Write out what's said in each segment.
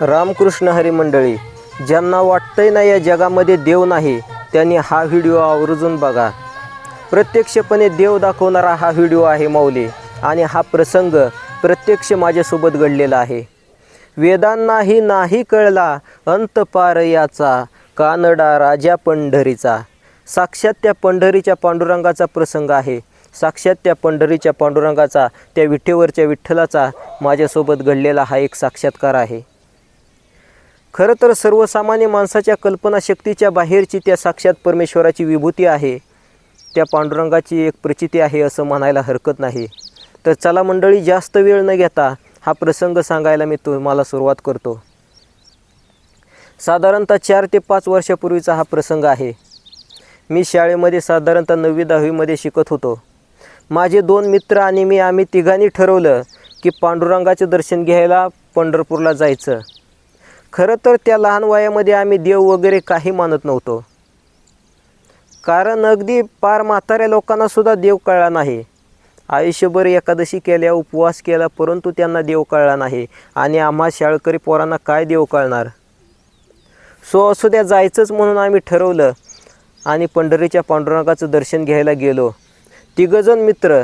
रामकृष्ण हरी मंडळी ज्यांना वाटतंय ना या जगामध्ये देव नाही त्यांनी हा व्हिडिओ आवर्जून बघा. प्रत्यक्षपणे देव दाखवणारा हा व्हिडिओ आहे माऊली आणि हा प्रसंग प्रत्यक्ष माझ्यासोबत घडलेला आहे. वेदांनाही नाही कळला अंत पार याचा कानडा राजा पंढरीचा. साक्षात त्या पंढरीच्या पांडुरंगाचा प्रसंग आहे. साक्षात त्या पंढरीच्या पांडुरंगाचा त्या विठेवरच्या विठ्ठलाचा माझ्यासोबत घडलेला हा एक साक्षात्कार आहे. खरं तर सर्वसामान्य माणसाच्या कल्पनाशक्तीच्या बाहेरची त्या साक्षात परमेश्वराची विभूती आहे. त्या पांडुरंगाची एक प्रचिती आहे असं म्हणायला हरकत नाही. तर चला मंडळी जास्त वेळ न घेता हा प्रसंग सांगायला मी तुम्हाला सुरुवात करतो. साधारणतः चार ते पाच वर्षापूर्वीचा हा प्रसंग आहे. मी शाळेमध्ये साधारणतः नववी दहावीमध्ये शिकत होतो. माझे दोन मित्र आणि मी आम्ही तिघांनी ठरवलं की पांडुरंगाचं दर्शन घ्यायला पंढरपूरला जायचं. खरं तर त्या लहान वयामध्ये आम्ही देव वगैरे काही मानत नव्हतो. कारण अगदी पार म्हाताऱ्या लोकांना सुद्धा देव कळला नाही. आयुष्यभर एकादशी केल्या उपवास केला परंतु त्यांना देव कळला नाही. आणि आम्हा शाळकरी पोरांना काय देव कळणार? सो असू द्या जायचंच म्हणून आम्ही ठरवलं आणि पंढरीच्या पांडुरंगाचं दर्शन घ्यायला गेलो. तिघंजण मित्र.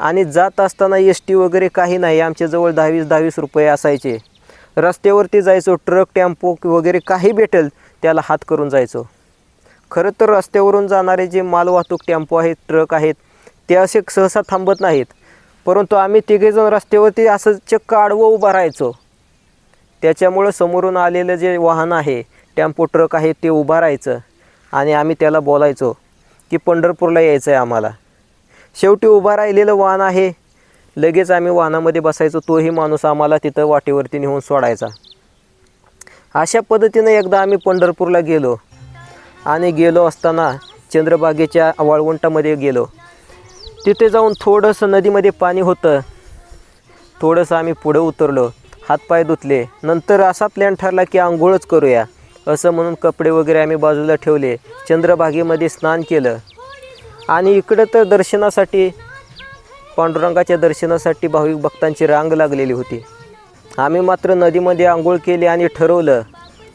आणि जात असताना एस टी वगैरे काही नाही. आमच्याजवळ दहावीस दहावीस रुपये असायचे. रस्त्यावरती जायचो ट्रक टेम्पो वगैरे काही भेटेल त्याला हात करून जायचो. खरं तर रस्त्यावरून जाणारे जे मालवाहतूक टेम्पो आहेत ट्रक आहेत ते असे सहसा थांबत नाहीत. परंतु आम्ही तिघेजण रस्त्यावरती असं चक्क आडवं उभं राहायचो. त्याच्यामुळं समोरून आलेलं जे वाहन आहे टेम्पो ट्रक आहे ते उभं राहायचं आणि आम्ही त्याला बोलायचो की पंढरपूरला यायचं आहे आम्हाला. शेवटी उभा राहिलेलं वाहन आहे लगेच आम्ही वाहनामध्ये बसायचो तोही माणूस आम्हाला तिथं वाटेवरती नेऊन सोडायचा. अशा पद्धतीनं एकदा आम्ही पंढरपूरला गेलो आणि गेलो असताना चंद्रबागेच्या वाळवंटामध्ये गेलो. तिथे जाऊन थोडंसं नदीमध्ये पाणी होतं. थोडंसं आम्ही पुढं उतरलो. हातपाय धुतले. नंतर असा प्लॅन ठरला की आंघोळच करूया. असं म्हणून कपडे वगैरे आम्ही बाजूला ठेवले. चंद्रभागेमध्ये स्नान केलं. आणि इकडं तर दर्शनासाठी पांडुरंगाच्या दर्शनासाठी भाविक भक्तांची रांग लागलेली होती. आम्ही मात्र नदीमध्ये आंघोळ केली आणि ठरवलं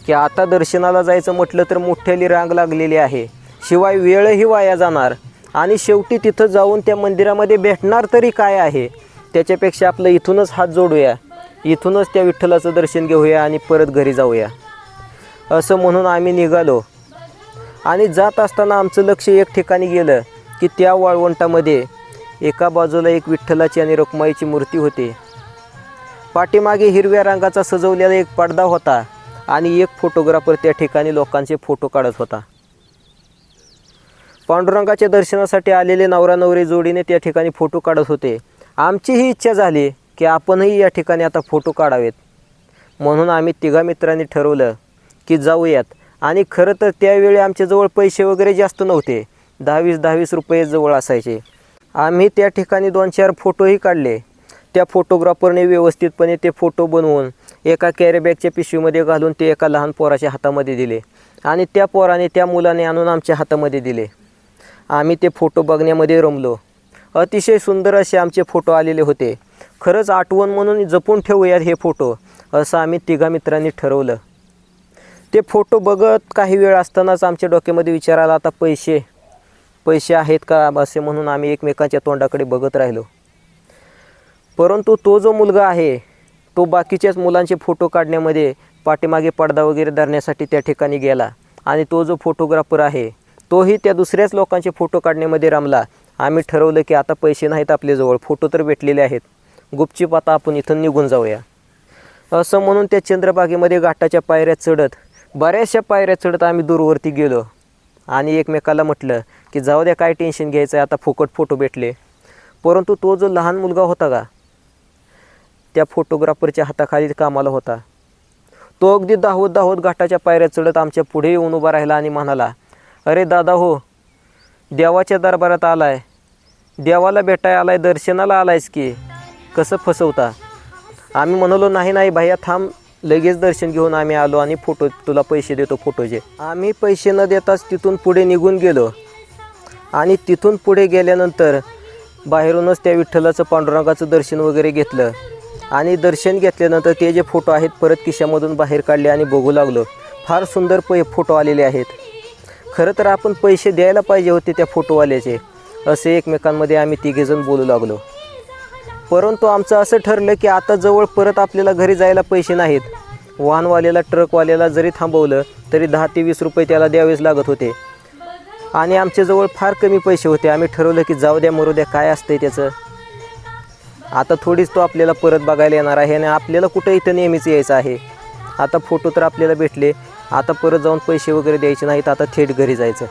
की आता दर्शनाला जायचं म्हटलं तर मोठ्याली रांग लागलेली आहे. शिवाय वेळही वाया जाणार आणि शेवटी तिथं जाऊन त्या मंदिरामध्ये भेटणार तरी काय आहे? त्याच्यापेक्षा आपलं इथूनच हात जोडूया. इथूनच त्या विठ्ठलाचं दर्शन घेऊया आणि परत घरी जाऊया. असं म्हणून आम्ही निघालो. आणि जात असताना आमचं लक्ष एक ठिकाणी गेलं की त्या वाळवंटामध्ये एका बाजूला एक विठ्ठलाची आणि रखुमाईची मूर्ती होती. पाठीमागे हिरव्या रंगाचा सजवलेला एक पडदा होता आणि एक फोटोग्राफर त्या ठिकाणी लोकांचे फोटो काढत होता. पांडुरंगाच्या दर्शनासाठी आलेले नवरा नवरी जोडीने त्या ठिकाणी फोटो काढत होते. आमचीही इच्छा झाली की आपणही या ठिकाणी आता फोटो काढावेत. म्हणून आम्ही तिघा मित्रांनी ठरवलं की जाऊयात आणि खरं तर त्यावेळी आमच्याजवळ पैसे वगैरे जास्त नव्हते. दहावीस दहावीस रुपये जवळ असायचे. आम्ही त्या ठिकाणी दोन चार फोटोही काढले. त्या फोटोग्राफरने व्यवस्थितपणे ते फोटो बनवून एका कॅरीबॅगच्या पिशवीमध्ये घालून ते एका लहान पोराच्या हातामध्ये दिले आणि त्या पोराने त्या मुलाने आणून आमच्या हातामध्ये दिले. आम्ही ते फोटो बघण्यामध्ये रमलो. अतिशय सुंदर असे आमचे फोटो आलेले होते. खरंच आठवण म्हणून जपून ठेवूयात हे फोटो असं आम्ही तिघा मित्रांनी ठरवलं. ते फोटो बघत काही वेळ असतानाच आमच्या डोक्यामध्ये विचाराला आता पैसे पैसे आहेत का असे म्हणून आम्ही एकमेकांच्या तोंडाकडे बघत राहिलो. परंतु तो जो मुलगा आहे तो बाकीच्याच मुलांचे फोटो काढण्यामध्ये पाठीमागे पडदा वगैरे धरण्यासाठी त्या ठिकाणी गेला आणि तो जो फोटोग्राफर आहे तोही त्या दुसऱ्याच लोकांचे फोटो काढण्यामध्ये रमला. आम्ही ठरवलं की आता पैसे नाहीत आपल्याजवळ फोटो तर भेटलेले आहेत. गुपचूप आता आपण इथून निघून जाऊया. असं म्हणून त्या चंद्रबागेमध्ये घाटाच्या पायऱ्या चढत बऱ्याचशा पायऱ्या चढत आम्ही दूरवरती गेलो आणि एकमेकाला म्हटलं की जाऊ द्या काय टेन्शन घ्यायचं आहे आता फुकट फोटो भेटले. परंतु तो जो लहान मुलगा होता का त्या फोटोग्राफरच्या हाताखाली कामाला होता. तो अगदी दाहोत दाहोत घाटाच्या पायऱ्या चढत आमच्या पुढे येऊन उभा राहिला आणि म्हणाला अरे दादा हो देवाच्या दरबारात आलाय. देवाला भेटाय आलाय दर्शनाला आलायस की. कसं फसवता? आम्ही म्हणालो नाही नाही भैया थांब. लगेच दर्शन घेऊन आम्ही आलो आणि फोटो तुला पैसे देतो फोटोचे आम्ही पैसे न देताच तिथून पुढे निघून गेलो. आणि तिथून पुढे गेल्यानंतर बाहेरूनच त्या विठ्ठलाचं पांडुरंगाचं दर्शन वगैरे घेतलं. आणि दर्शन घेतल्यानंतर ते जे फोटो आहेत परत किशामधून बाहेर काढले आणि बघू लागलो. फार सुंदर पै फोटो आलेले आहेत. खरं तर आपण पैसे द्यायला पाहिजे होते त्या फोटोवाल्याचे असे एकमेकांमध्ये आम्ही तिघेजण बोलू लागलो. परंतु आमचं असं ठरलं की आता जवळ परत आपल्याला घरी जायला पैसे नाहीत. वाहनवाल्याला ट्रकवाल्याला जरी थांबवलं तरी दहा ते वीस रुपये त्याला द्यावेच लागत होते. आणि आमच्याजवळ फार कमी पैसे होते. आम्ही ठरवलं की जाऊ द्या मरू द्या काय असतंय त्याचं. आता थोडीच तो आपल्याला परत बघायला येणार आहे आणि आपल्याला कुठं इथं नेहमीच यायचं आहे. आता फोटो तर आपल्याला भेटले. आता परत जाऊन पैसे वगैरे द्यायचे नाहीत आता थेट घरी जायचं.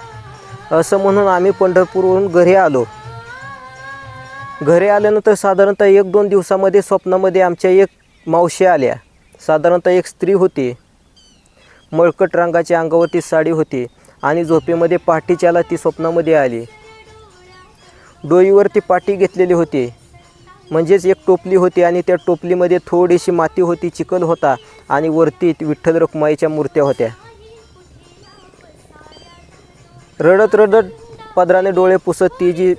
असं म्हणून आम्ही पंढरपूरवरून घरी आलो. घरी आल्यानंतर साधारणतः एक दोन दिवसामध्ये स्वप्नामध्ये आमच्या एक मावशी आल्या. साधारणतः एक स्त्री होती. मळकट रंगाच्या अंगावरती साडी होती. आणि झोपेमध्ये पहाटेच्याला ती स्वप्नामध्ये आली. डोईवरती पाठी घेतलेली होती. म्हणजेच एक टोपली होती आणि त्या टोपलीमध्ये थोडीशी माती होती चिखल होता आणि वरती विठ्ठल रखुमाईच्या मूर्त्या होत्या. रडत रडत पदराने डोळे पुसत ती जी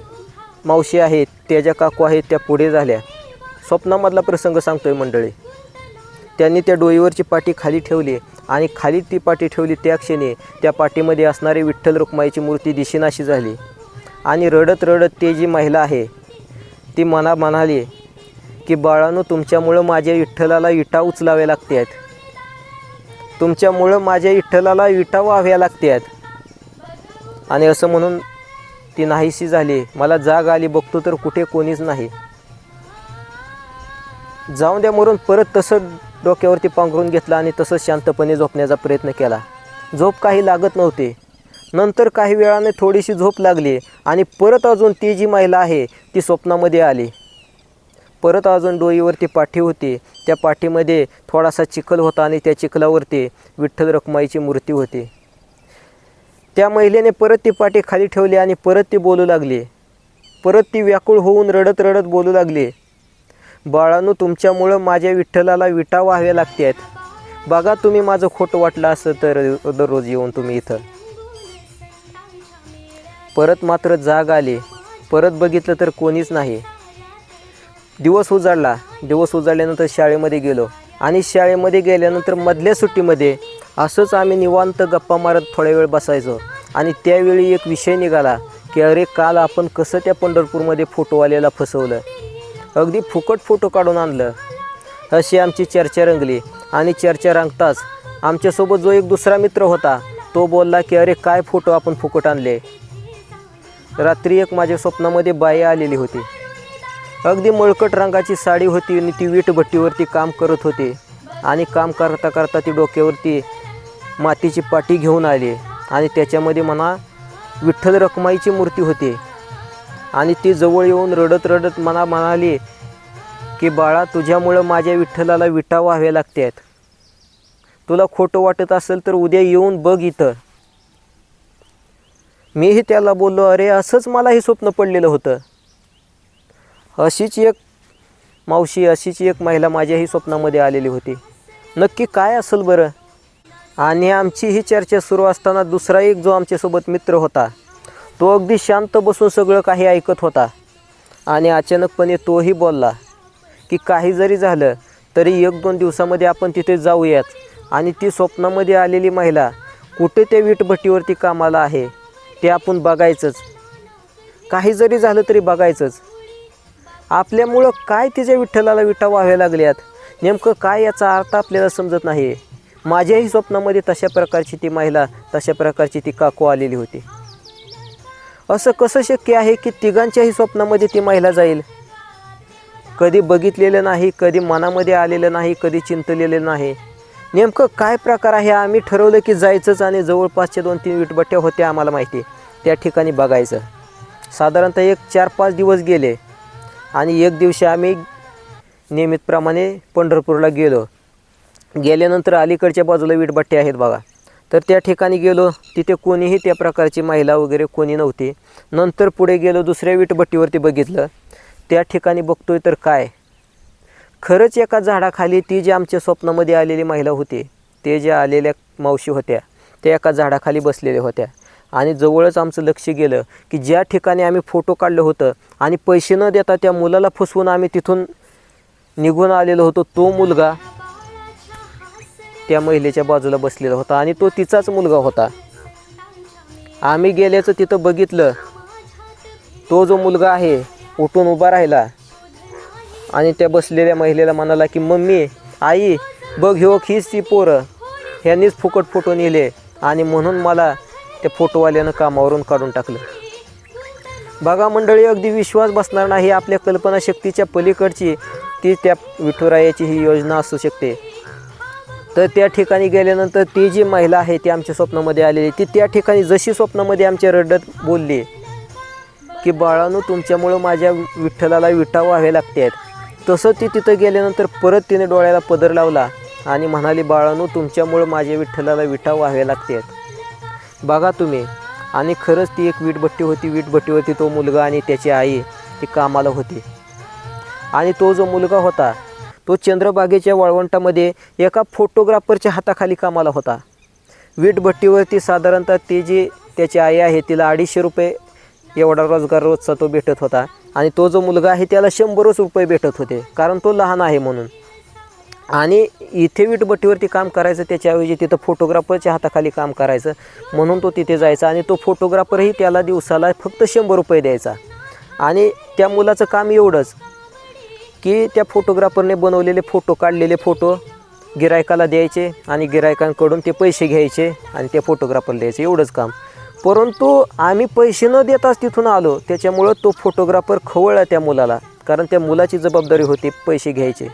मावशी आहेत त्याच्या काकू आहेत त्या पुढे झाल्या. स्वप्नामधला प्रसंग सांगतोय मंडळी. त्यांनी त्या डोईवरची पाठी खाली ठेवली आणि खाली ती पाठी ठेवली त्या क्षणी त्या पाठीमध्ये असणारी विठ्ठल रुक्माईची मूर्ती दिशेनाशी झाली. आणि रडत रडत ते जी महिला आहे ती मना म्हणाली की बाळानो तुमच्यामुळं माझ्या विठ्ठलाला विटा उचलाव्या लागते आहेत तुमच्यामुळं माझ्या विठ्ठलाला विटा व्हाव्या लागते आहेत आणि असं म्हणून ती नाहीशी झाली. मला जाग आली बघतो तर कुठे कोणीच नाही. जाऊन द्या मरून परत तसं डोक्यावरती पांघरून घेतलं आणि तसंच शांतपणे झोपण्याचा प्रयत्न केला. झोप काही लागत नव्हती. नंतर काही वेळाने थोडीशी झोप लागली आणि परत अजून ती जी महिला आहे ती स्वप्नामध्ये आली. परत अजून डोईवरती पाठी होती. त्या पाठीमध्ये थोडासा चिखल होता आणि त्या चिखलावरती विठ्ठल रखमाईची मूर्ती होती. त्या महिलेने परत ती पाठी खाली ठेवली आणि परत ती बोलू लागली. परत ती व्याकुळ होऊन रडत रडत बोलू लागली. बाळांनो तुमच्यामुळं माझ्या विठ्ठलाला विटा व्हाव्या लागतात. बघा तुम्ही माझं खोटं वाटलं असं तर दररोज येऊन तुम्ही इथं. परत मात्र जाग आली. परत बघितलं तर कोणीच नाही. दिवस उजाडला. दिवस उजाडल्यानंतर शाळेमध्ये गेलो. आणि शाळेमध्ये गेल्यानंतर मधल्या सुट्टीमध्ये असंच आम्ही निवांत गप्पा मारत थोड्या वेळ बसायचो. आणि त्यावेळी एक विषय निघाला की अरे काल आपण कसं त्या पंढरपूरमध्ये फोटोवाल्याला फसवलं. अगदी फुकट फोटो काढून आणलं. अशी आमची चर्चा रंगली आणि चर्चा रंगताच आमच्यासोबत जो एक दुसरा मित्र होता तो बोलला की अरे काय फोटो आपण फुकट आणले? रात्री एक माझ्या स्वप्नामध्ये बाई आलेली होती. अगदी मळकट रंगाची साडी होती आणि ती वीटभट्टीवरती काम करत होती आणि काम करता करता ती डोक्यावरती मातीची पाटी घेऊन आली आणि त्याच्यामध्ये म्हणा विठ्ठल रखमाईची मूर्ती होती. आणि ती जवळ येऊन रडत रडत मला म्हणाली की बाळा तुझ्यामुळं माझ्या विठ्ठलाला विटा व्हाव्या आहेत तुला खोटं वाटत असेल तर उद्या येऊन बघ इथं. मीही त्याला बोललो अरे असंच मला हे स्वप्न पडलेलं होतं. अशीच एक मावशी अशीच एक महिला माझ्याही स्वप्नामध्ये आलेली होती. नक्की काय असेल बरं? आणि आमची ही चर्चा सुरू असताना दुसरा एक जो आमच्यासोबत मित्र होता तो अगदी शांत बसून सगळं काही ऐकत होता. आणि अचानकपणे तोही बोलला की काही जरी झालं तरी एक दोन दिवसामध्ये आपण तिथे जाऊयात. आणि ती स्वप्नामध्ये आलेली महिला कुठे त्या वीटभट्टीवरती कामाला आहे ते आपण बघायचंच. काही जरी झालं तरी बघायचंच. आपल्यामुळं काय तिच्या विठ्ठलाला विटा व्हाव्या लागल्यात? नेमकं काय याचा अर्थ आपल्याला समजत नाही माझ्याही स्वप्नामध्ये तशा प्रकारची ती महिला तशा प्रकारची ती काकू आलेली होती. असं कसं शक्य आहे की तिघांच्याही स्वप्नामध्ये ती महिला जाईल? कधी बघितलेलं नाही कधी मनामध्ये आलेलं नाही कधी चिंतलेलं नाही. नेमकं काय प्रकार आहे आम्ही ठरवलं की जायचंच आणि जवळपासच्या दोन तीन विटबट्ट्या होत्या आम्हाला माहिती. त्या ठिकाणी बघायचं. साधारणतः एक चार पाच दिवस गेले आणि एक दिवशी आम्ही नियमितप्रमाणे पंढरपूरला गेलो. गेल्यानंतर अलीकडच्या बाजूला विटभट्टी आहेत बघा. तर त्या ठिकाणी गेलो तिथे कोणीही त्या प्रकारची महिला वगैरे कोणी नव्हती. नंतर पुढे गेलो दुसऱ्या विटभट्टीवरती बघितलं. त्या ठिकाणी बघतोय तर काय? खरंच एका झाडाखाली ती जी आमच्या स्वप्नामध्ये आलेली महिला होती ते ज्या आलेल्या मावशी होत्या त्या एका झाडाखाली बसलेल्या होत्या. आणि जवळच आमचं लक्ष गेलं की ज्या ठिकाणी आम्ही फोटो काढलं होतं आणि पैसे न देता त्या मुलाला फसवून आम्ही तिथून निघून आलेलो होतो तो मुलगा त्या महिलेच्या बाजूला बसलेला होता आणि तो तिचाच मुलगा होता. आम्ही गेल्याचं तिथं बघितलं. तो जो मुलगा आहे उठून उभा राहिला. आणि त्या बसलेल्या महिलेला म्हणाला की मम्मी आई बघ हो हीच ती पोरं. ह्यांनीच फुकट फोटो नेले आणि म्हणून मला त्या फोटोवाल्यानं कामावरून काढून टाकलं. बघा मंडळी अगदी विश्वास बसणार नाही आपल्या कल्पनाशक्तीच्या पलीकडची ती त्या विठुरायाची ही योजना असू शकते. तर त्या ठिकाणी गेल्यानंतर ती जी महिला आहे ती आमच्या स्वप्नामध्ये आलेली ती त्या ठिकाणी जशी स्वप्नामध्ये आमच्या रडत बोलली की बाळानो तुमच्यामुळं माझ्या विठ्ठलाला विटा व्हावे लागते आहेत तसं ती तिथं गेल्यानंतर परत तिने डोळ्याला पदर लावला आणि म्हणाली बाळानो तुमच्यामुळं माझ्या विठ्ठलाला विटा व्हावे लागते आहेत बघा तुम्ही आणि खरंच ती एक वीटभट्टी होती. वीटभट्टीवरती तो मुलगा आणि त्याची आई ती कामाला होती. आणि तो जो मुलगा होता तो चंद्रबागेच्या वाळवंटामध्ये एका फोटोग्राफरच्या हाताखाली कामाला होता. वीटभट्टीवरती साधारणतः ती जी त्याची आई आहे तिला अडीचशे रुपये एवढा रोजगार रोजचा तो भेटत होता आणि तो जो मुलगा आहे त्याला शंभरच रुपये भेटत होते कारण तो लहान आहे म्हणून. आणि इथे वीटभट्टीवरती काम करायचं त्याच्याऐवजी तिथं फोटोग्राफरच्या हाताखाली काम करायचं म्हणून तो तिथे जायचा आणि तो फोटोग्राफरही त्याला दिवसाला फक्त शंभर रुपये द्यायचा. आणि त्या मुलाचं काम एवढंच की त्या फोटोग्राफरने बनवलेले फोटो काढलेले फोटो गिरायकाला द्यायचे आणि गिरायकांकडून ते पैसे घ्यायचे आणि त्या फोटोग्राफरला द्यायचे. एवढंच काम. परंतु आम्ही पैसे न देताच तिथून आलो. त्याच्यामुळं तो फोटोग्राफर खवळला त्या मुलाला. कारण त्या मुलाची जबाबदारी होती पैसे घ्यायचे.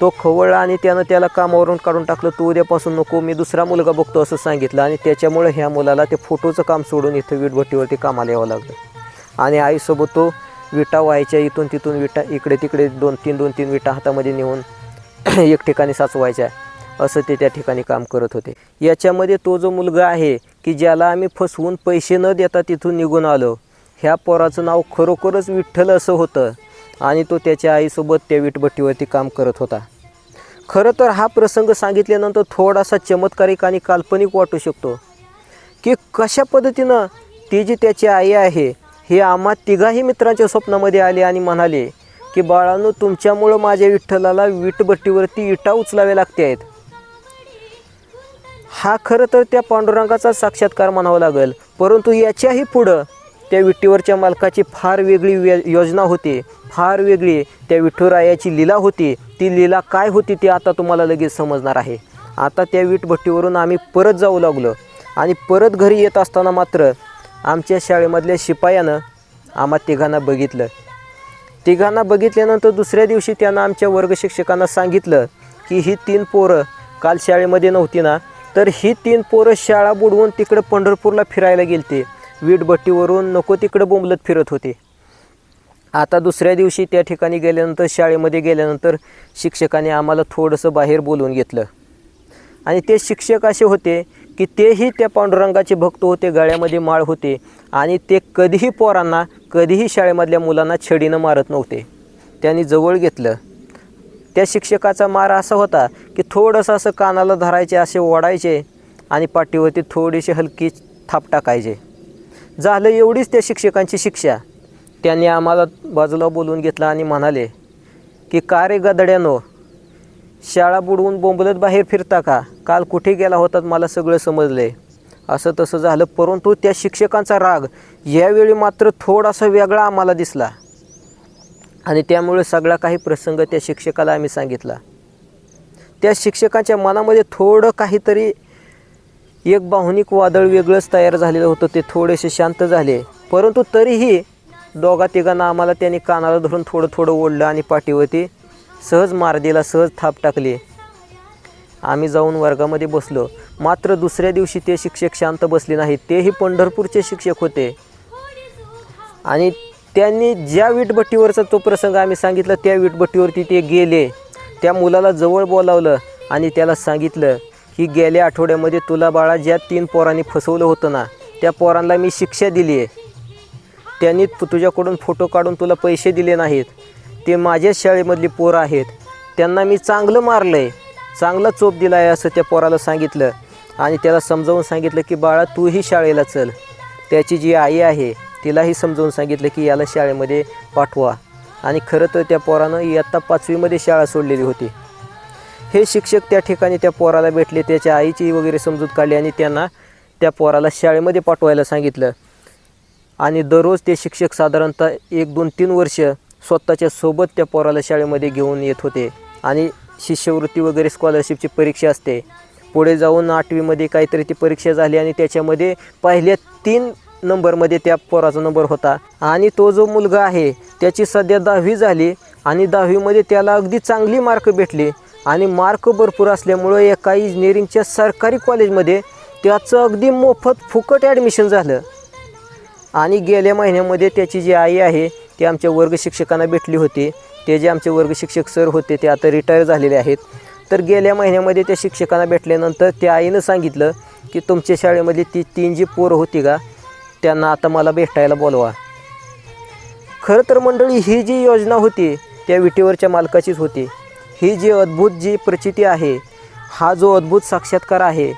तो खवळला आणि त्यानं त्याला कामावरून काढून टाकलं. तू उद्यापासून नको मी दुसरा मुलगा बघतो असं सांगितलं. आणि त्याच्यामुळं ह्या मुलाला ते फोटोचं काम सोडून इथं वीटभट्टीवरती कामाला यावं लागलं. आणि आईसोबत तो विटा व्हायच्या इथून तिथून विटा इकडे तिकडे दोन तीन दोन तीन विटा हातामध्ये नेऊन एक ठिकाणी साचवायच्या. असं ते त्या ठिकाणी काम करत होते. याच्यामध्ये तो जो मुलगा आहे की ज्याला आम्ही फसवून पैसे न देता तिथून निघून आलो ह्या पोराचं नाव खरोखरच विठ्ठल असं होतं आणि तो त्याच्या आईसोबत त्या विटभट्टीवरती काम करत होता. खरं तर हा प्रसंग सांगितल्यानंतर थोडासा चमत्कारिक आणि काल्पनिक वाटू शकतो की कशा पद्धतीनं ती जी त्याची आई आहे हे आम्हा तिघाही मित्रांच्या स्वप्नामध्ये आले आणि म्हणाले की बाळांनो तुमच्यामुळं माझ्या विठ्ठलाला विटभट्टीवरती इटा उचलावे लागते आहेत. हा खरं तर त्या पांडुरंगाचा साक्षात्कार म्हणावा लागेल परंतु याच्याही पुढं त्या विठ्ठीवरच्या मालकाची फार वेगळी योजना होती फार वेगळी. त्या विठ्ठुरायाची लीला होती. ती लीला काय होती ती आता तुम्हाला लगेच समजणार आहे. आता त्या विटभट्टीवरून आम्ही परत जाऊ लागलो आणि परत घरी येत असताना मात्र आमच्या शाळेमधल्या शिपायानं आम्हा तिघांना बघितलं. तिघांना बघितल्यानंतर दुसऱ्या दिवशी त्यानं आमच्या वर्ग शिक्षकांना सांगितलं की ही तीन पोरं काल शाळेमध्ये नव्हती ना? तर ही तीन पोरं शाळा बुडवून तिकडं पंढरपूरला फिरायला गेलते. वीटभट्टीवरून नको तिकडं बोंबलत फिरत होते. आता दुसऱ्या दिवशी त्या ठिकाणी गेल्यानंतर शाळेमध्ये गेल्यानंतर शिक्षकाने आम्हाला थोडंसं बाहेर बोलवून घेतलं. आणि ते शिक्षक असे होते की तेही त्या पांडुरंगाचे भक्त होते गळ्यामध्ये माळ होते आणि ते कधीही पोरांना कधीही शाळेमधल्या मुलांना छडीनं मारत नव्हते. त्यांनी जवळ घेतलं. त्या शिक्षकाचा मार असा होता की थोडंसं असं कानाला धरायचे असे ओढायचे आणि पाठीवरती थोडीशी हलकी थाप टाकायचे. झालं एवढीच त्या शिक्षकांची शिक्षा. त्यांनी आम्हाला बाजूला बोलवून घेतलं आणि म्हणाले की का रे गदड्यानो शाळा बुडवून बोंबलत बाहेर फिरता का? काल कुठे गेला होतात मला सगळं समजलं. आहे असं तसं झालं परंतु त्या शिक्षकांचा राग यावेळी मात्र थोडासा वेगळा आम्हाला दिसला. आणि त्यामुळे सगळा काही प्रसंग त्या शिक्षकाला आम्ही सांगितला. त्या शिक्षकाच्या मनामध्ये थोडं काहीतरी एक भावनिक वादळ वेगळंच तयार झालेलं होतं ते थोडेसे शांत झाले. परंतु तरीही दोघा तिघांना आम्हाला त्यांनी कानाला धरून थोडं थोडं ओढलं आणि पाठीवरती सहज मार दिला सहज थाप टाकली. आम्ही जाऊन वर्गामध्ये बसलो. मात्र दुसऱ्या दिवशी ते शिक्षक शांत बसले नाहीत. तेही पंढरपूरचे शिक्षक होते. आणि त्यांनी ज्या वीटभट्टीवरचा तो प्रसंग आम्ही सांगितला त्या वीटभट्टीवरती ते गेले. त्या मुलाला जवळ बोलावलं आणि त्याला सांगितलं की गेल्या आठवड्यामध्ये तुला बाळा ज्या तीन पोरांनी फसवलं होतं ना त्या पोरांना मी शिक्षा दिली आहे त्यांनी तु- तुझ्याकडून फोटो काढून तुला पैसे दिले नाहीत. ते माझ्याच शाळेमधली पोरं आहेत. त्यांना मी चांगलं मारलं आहे चांगला चोप दिला आहे असं त्या पोराला सांगितलं. आणि त्याला समजावून सांगितलं की बाळा तूही शाळेला चल. त्याची जी आई आहे तिलाही समजावून सांगितलं की याला शाळेमध्ये पाठवा. आणि खरं तर त्या पोरानं इयत्ता पाचवीमध्ये शाळा सोडलेली होती. हे शिक्षक त्या ठिकाणी त्या पोराला भेटले त्याच्या आईची वगैरे समजूत काढली आणि त्यांना त्या पोराला शाळेमध्ये पाठवायला सांगितलं. आणि दररोज ते शिक्षक साधारणतः एक दोन तीन वर्ष स्वतःच्या सोबत त्या पोराला शाळेमध्ये घेऊन येत होते. आणि शिष्यवृत्ती वगैरे स्कॉलरशिपची परीक्षा असते. पुढे जाऊन आठवीमध्ये काहीतरी ती परीक्षा झाली आणि त्याच्यामध्ये पहिल्या तीन नंबरमध्ये त्या पोराचा नंबर होता. आणि तो जो मुलगा आहे त्याची सध्या दहावी झाली आणि दहावीमध्ये त्याला अगदी चांगली मार्क भेटली. आणि मार्क भरपूर असल्यामुळं एका इंजिनिअरिंगच्या सरकारी कॉलेजमध्ये त्याचं अगदी मोफत फुकट ॲडमिशन झालं. आणि गेल्या महिन्यामध्ये त्याची जी आई आहे ते आमच्या वर्ग शिक्षकांना भेटली होती. ते जे आमचे वर्ग शिक्षक सर होते ते आता रिटायर झालेले आहेत. तर गेल्या महिन्यामध्ये त्या शिक्षकांना भेटल्यानंतर त्या आईनं सांगितलं की तुमच्या शाळेमध्ये ती तीन जी पोरं होती का? त्यांना आता मला भेटायला बोलवा. खरं तर मंडळी ही जी योजना होती त्या विटेवरच्या मालकाचीच होती. ही जी अद्भुत जी प्रचिती आहे हा जो अद्भुत साक्षात्कार आहे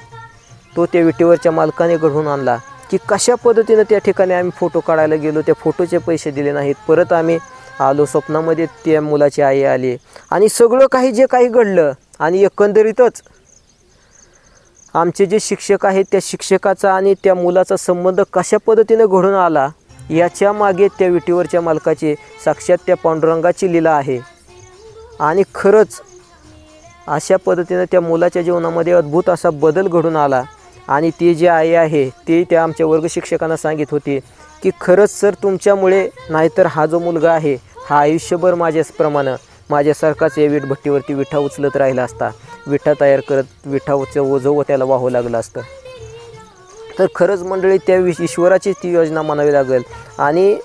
तो त्या विटेवरच्या मालकाने घडवून आणला. की कशा पद्धतीनं त्या ठिकाणी आम्ही फोटो काढायला गेलो त्या फोटोचे पैसे दिले नाहीत. परत आम्ही आलो स्वप्नामध्ये त्या मुलाची आई आली. आणि सगळं काही जे काही घडलं आणि एकंदरीतच आमचे जे शिक्षक आहेत त्या शिक्षकाचा आणि त्या मुलाचा संबंध कशा पद्धतीनं घडून आला याच्या मागे त्या विटीवरच्या मालकाची साक्षात त्या पांडुरंगाची लीला आहे. आणि खरंच अशा पद्धतीनं त्या मुलाच्या जीवनामध्ये अद्भुत असा बदल घडून आला. आणि ती जी आई आहे ती त्या आमच्या वर्ग शिक्षकांना सांगित होती की खरंच सर तुमच्यामुळे नाहीतर हा जो मुलगा आहे हा आयुष्यभर माझ्याचप्रमाणे माझ्यासारखाच या वीटभट्टीवरती विठा उचलत राहिला असता. विठा तयार करत विठाचं ओझं व त्याला वाहू लागलं असतं. तर खरंच मंडळी त्या विश ईश्वराची ती योजना म्हणावी लागेल. आणि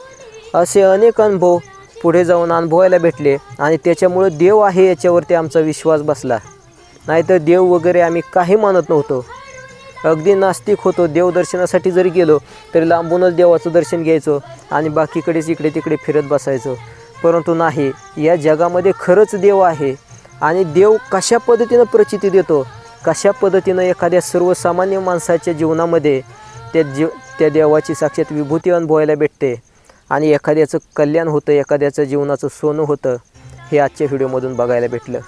असे अनेक अनुभव पुढे जाऊन अनुभवायला भेटले आणि त्याच्यामुळं देव आहे याच्यावरती आमचा विश्वास बसला. नाहीतर देव वगैरे आम्ही काही मानत नव्हतो. अगदी नास्तिक होतो देवदर्शनासाठी जरी गेलो तरी लांबूनच देवाचं दर्शन घ्यायचो आणि बाकीकडेच इकडे तिकडे फिरत बसायचो. परंतु नाही या जगामध्ये खरंच देव आहे आणि देव कशा पद्धतीनं प्रचिती देतो कशा पद्धतीनं एखाद्या सर्वसामान्य माणसाच्या जीवनामध्ये त्या जीव त्या देवाची साक्षात विभूती अनुभवायला भेटते आणि एखाद्याचं कल्याण होतं एखाद्याचं जीवनाचं सोनं होतं हे आजच्या व्हिडिओमधून बघायला भेटलं.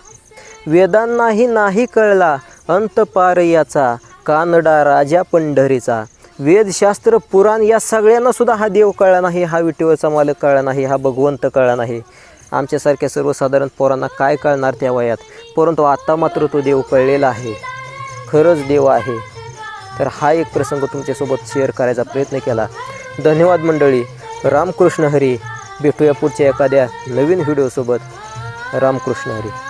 वेदांनाही नाही कळला अंत पार याचा कानडा राजा पंढरीचा. वेदशास्त्र पुराण या सगळ्यांना सुद्धा हा देव कळला नाही हा विटेवरचा मालक कळला नाही हा भगवंत कळला नाही. आमच्यासारख्या सर्वसाधारण पोरांना काय कळणार त्या वयात? परंतु आता मात्र तो देव कळलेला आहे. खरंच देव आहे. तर हा एक प्रसंग तुमच्यासोबत शेअर करायचा प्रयत्न केला. धन्यवाद मंडळी. रामकृष्ण हरी. भेटूया पुढच्या एखाद्या नवीन व्हिडिओसोबत रामकृष्ण हरी.